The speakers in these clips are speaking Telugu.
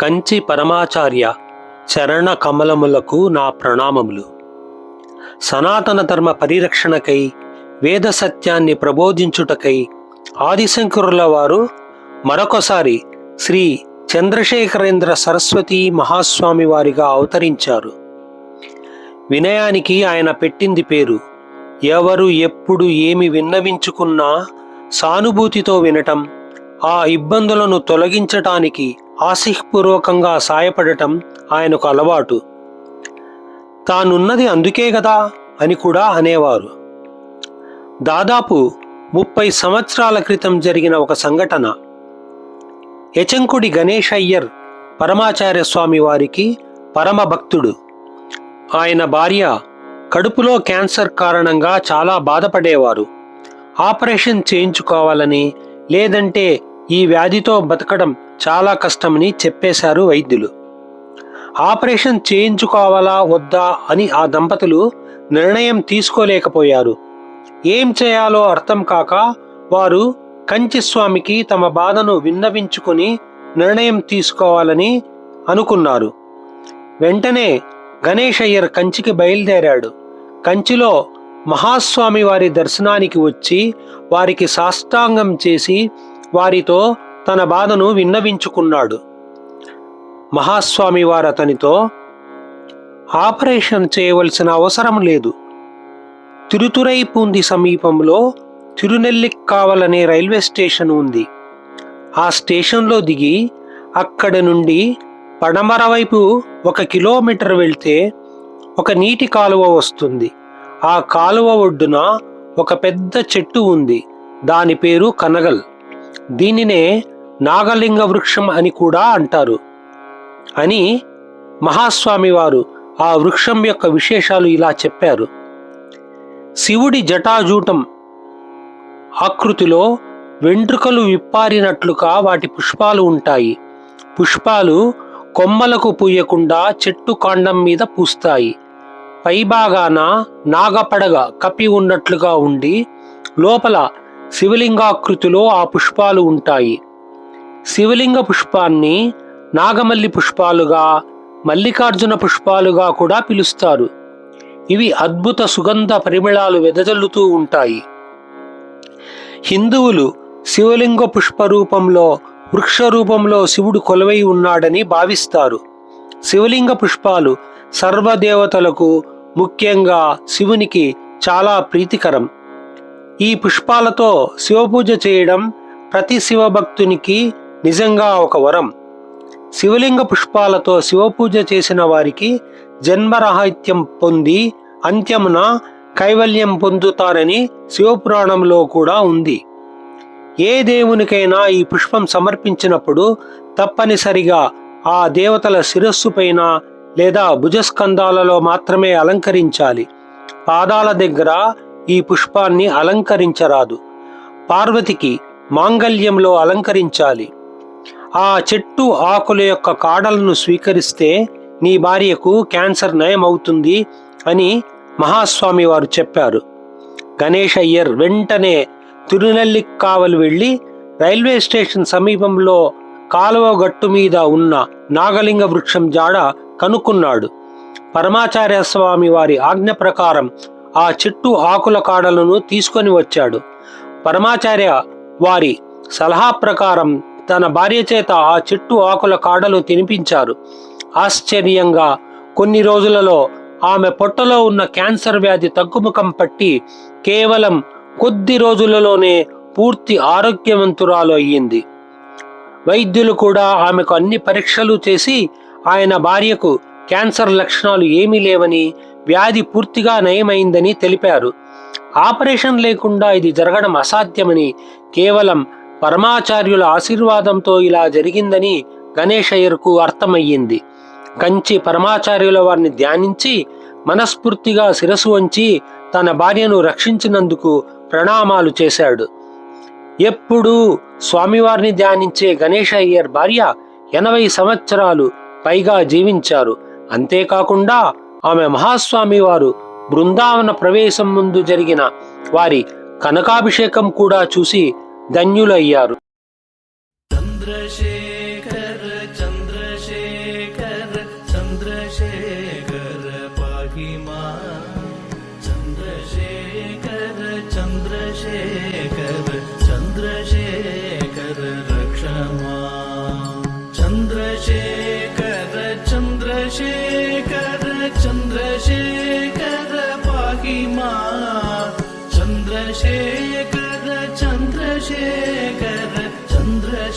కంచి పరమాచార్య చరణ కమలములకు నా ప్రణామములు. సనాతన ధర్మ పరిరక్షణకై వేద సత్యాన్ని ప్రబోధించుటకై ఆదిశంకరుల వారు మరొకసారి శ్రీ చంద్రశేఖరేంద్ర సరస్వతి మహాస్వామి వారిగా అవతరించారు. వినయానికి ఆయన పెట్టింది పేరు ఎవరు ఎప్పుడు ఏమి విన్నవించుకున్నా సానుభూతితో వినటం ఆ ఇబ్బందులను తొలగించటానికి ఆసిహ్పూర్వకంగా సాయపడటం ఆయనకు అలవాటు. తానున్నది అందుకే కదా అని కూడా అనేవారు. దాదాపు ముప్పై సంవత్సరాల క్రితం జరిగిన ఒక సంఘటన. యచంకుడి గణేష్ అయ్యర్ పరమాచార్య స్వామి వారికి పరమ భక్తుడు. ఆయన భార్య కడుపులో క్యాన్సర్ కారణంగా చాలా బాధపడేవారు. ఆపరేషన్ చేయించుకోవాలని లేదంటే ఈ వ్యాధితో బతకడం చాలా కష్టమని చెప్పేశారు వైద్యులు. ఆపరేషన్ చేయించుకోవాలా వద్దా అని ఆ దంపతులు నిర్ణయం తీసుకోలేకపోయారు. ఏం చేయాలో అర్థం కాక వారు కంచి స్వామికి తమ బాధను విన్నవించుకుని నిర్ణయం తీసుకోవాలని అనుకున్నారు. వెంటనే గణేష్ అయ్యర్ కంచికి బయలుదేరాడు. కంచిలో మహాస్వామి వారి దర్శనానికి వచ్చి వారికి సాష్టాంగం చేసి వారితో తన బాధను విన్నవించుకున్నాడు. మహాస్వామి వారు అతనితో ఆపరేషన్ చేయవలసిన అవసరం లేదు. తిరుతురై పూంది సమీపంలో తిరునెల్లిక్కావలనే రైల్వే స్టేషన్ ఉంది. ఆ స్టేషన్లో దిగి అక్కడి నుండి పడమర వైపు ఒక కిలోమీటర్ వెళ్తే ఒక నీటి కాలువ వస్తుంది. ఆ కాలువ ఒడ్డున ఒక పెద్ద చెట్టు ఉంది. దాని పేరు కనగల్. దీనినే నాగలింగ వృక్షం అని కూడా అంటారు. అని మహాస్వామి వారు ఆ వృక్షం యొక్క విశేషాలు ఇలా చెప్పారు. శివుడి జటాజూటం ఆకృతిలో వెంట్రుకలు విప్పారినట్లుగా వాటి పుష్పాలు ఉంటాయి. పుష్పాలు కొమ్మలకు పూయకుండా చెట్టు కాండం మీద పూస్తాయి. పైభాగాన నాగపడగ కప్పి ఉన్నట్లుగా ఉండి లోపల శివలింగాకృతిలో ఆ పుష్పాలు ఉంటాయి. శివలింగ పుష్పాన్ని నాగమల్లి పుష్పాలుగా మల్లికార్జున పుష్పాలుగా కూడా పిలుస్తారు. ఇవి అద్భుత సుగంధ పరిమళాలు వెదజల్లుతూ ఉంటాయి. హిందువులు శివలింగ పుష్ప రూపంలో వృక్ష రూపంలో శివుడు కొలువై ఉన్నాడని భావిస్తారు. శివలింగ పుష్పాలు సర్వదేవతలకు ముఖ్యంగా శివునికి చాలా ప్రీతికరం. ఈ పుష్పాలతో శివపూజ చేయడం ప్రతి శివభక్తునికి నిజంగా ఒక వరం. శివలింగ పుష్పాలతో శివపూజ చేసిన వారికి జన్మరాహిత్యం పొంది అంత్యమున కైవల్యం పొందుతారని శివపురాణంలో కూడా ఉంది. ఏ దేవునికైనా ఈ పుష్పం సమర్పించినప్పుడు తప్పనిసరిగా ఆ దేవతల శిరస్సు పైన లేదా భుజస్కంధాలలో మాత్రమే అలంకరించాలి. పాదాల దగ్గర ఈ పుష్పాన్ని అలంకరించరాదు. పార్వతికి మాంగల్యంలో అలంకరించాలి. ఆ చెట్టు ఆకుల యొక్క కాడలను స్వీకరిస్తే నీ భార్యకు క్యాన్సర్ నయమవుతుంది అని మహాస్వామి వారు చెప్పారు. గణేష్ అయ్యర్ వెంటనే తిరునెల్లికావలు వెళ్ళి రైల్వే స్టేషన్ సమీపంలో కాలువ గట్టు మీద ఉన్న నాగలింగ వృక్షం జాడ కనుక్కున్నాడు. పరమాచార్య స్వామి వారి ఆజ్ఞ ప్రకారం ఆ చెట్టు ఆకుల కాడలను తీసుకొని వచ్చాడు. పరమాచార్య వారి సలహా ప్రకారం తన భార్య చేత ఆ చెట్టు ఆకుల కాడలు తినిపించారు. ఆశ్చర్యంగా కొన్ని రోజులలో ఆమె పొట్టలో ఉన్న క్యాన్సర్ వ్యాధి తగ్గుముఖం పట్టి కేవలం కొద్ది రోజులలోనే పూర్తి ఆరోగ్యవంతురాలు అయ్యింది వైద్యులు కూడా ఆమెకు అన్ని పరీక్షలు చేసి ఆయన భార్యకు క్యాన్సర్ లక్షణాలు ఏమీ లేవని వ్యాధి పూర్తిగా నయమైందని తెలిపారు. ఆపరేషన్ లేకుండా ఇది జరగడం అసాధ్యమని కేవలం పరమాచార్యుల ఆశీర్వాదంతో ఇలా జరిగిందని గణేష్ అయ్యర్కు అర్థమయ్యింది. కంచి పరమాచార్యుల వారిని ధ్యానించి మనస్ఫూర్తిగా శిరసు వంచి తన భార్యను రక్షించినందుకు ప్రణామాలు చేశాడు. ఎప్పుడూ స్వామివారిని ధ్యానించే గణేష్ అయ్యర్ భార్య ఎనభై సంవత్సరాలు పైగా జీవించారు. అంతేకాకుండా ఆమె మహాస్వామి వారు బృందావన ప్రవేశం ముందు జరిగిన వారి కనకాభిషేకం కూడా చూసి ధన్యులయ్యారు.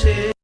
noche.